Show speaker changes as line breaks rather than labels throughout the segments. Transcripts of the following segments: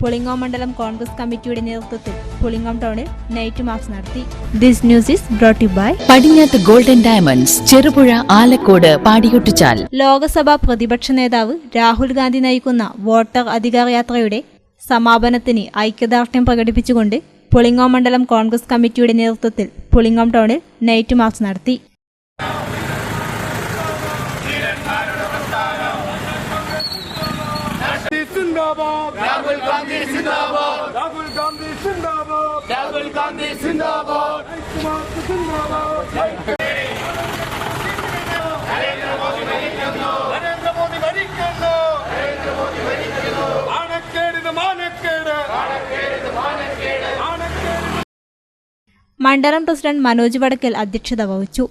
പുളിങ്ങോം മണ്ഡലം കോൺഗ്രസ് കമ്മിറ്റിയുടെ നേതൃത്വത്തിൽ പുളിങ്ങോം ടൗണിൽ നൈറ്റ് മാർച്ച് നടത്തി. This news is brought you by
Padinjath golden diamonds Cherupuzha Alakode Padiyottichal.
Lok Sabha പ്രതിപക്ഷ നേതാവ് രാഹുൽ ഗാന്ധി നയിക്കുന്ന വോട്ടർ അധികാര യാത്രയുടെ സമാപനത്തിന് ഐക്യദാർഢ്യം പ്രകടിപ്പിച്ചുകൊണ്ട് പുളിങ്ങോം മണ്ഡലം കോൺഗ്രസ് കമ്മിറ്റിയുടെ നേതൃത്വത്തിൽ പുളിങ്ങോം ടൗണിൽ നൈറ്റ് മാർച്ച് നടത്തി.
സിന്ദാബാദ്. രാഹുൽ ഗാന്ധി സിന്ദാബാദ്. രാഹുൽ ഗാന്ധി സിന്ദാബാദ്. രാഹുൽ ഗാന്ധി സിന്ദാബാദ്.
മണ്ഡലം പ്രസിഡന്റ് മനോജ് വടക്കൽ അധ്യക്ഷത വഹിച്ചു.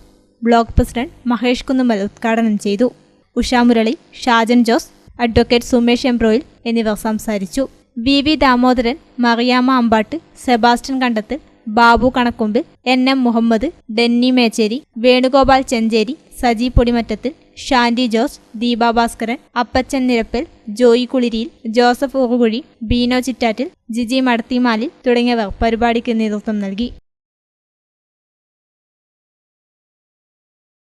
ബ്ലോക്ക് പ്രസിഡന്റ് മഹേഷ് കുന്നുമ്മൽ ഉദ്ഘാടനം ചെയ്തു. ഉഷാമുരളി ഷാജൻ ജോസ് അഡ്വക്കേറ്റ് സുമേഷ് എംബ്രോയിൽ എന്നിവർ സംസാരിച്ചു. V V Damodaran Mariyamma Ambattu Sebastian Kandathil Babu Kanakkumbu N M Muhammad Denny Mecheri Venugopal Chencheri Saji Podimattathil Shandy Jose Deepa Bhaskaran Appachan Nirappil Joy Kuliriyil Joseph Urukuzhi Bino Chittattil Jiji Madathimalil തുടങ്ങിയവർ പരിപാടിക്ക് നേതൃത്വം നൽകി.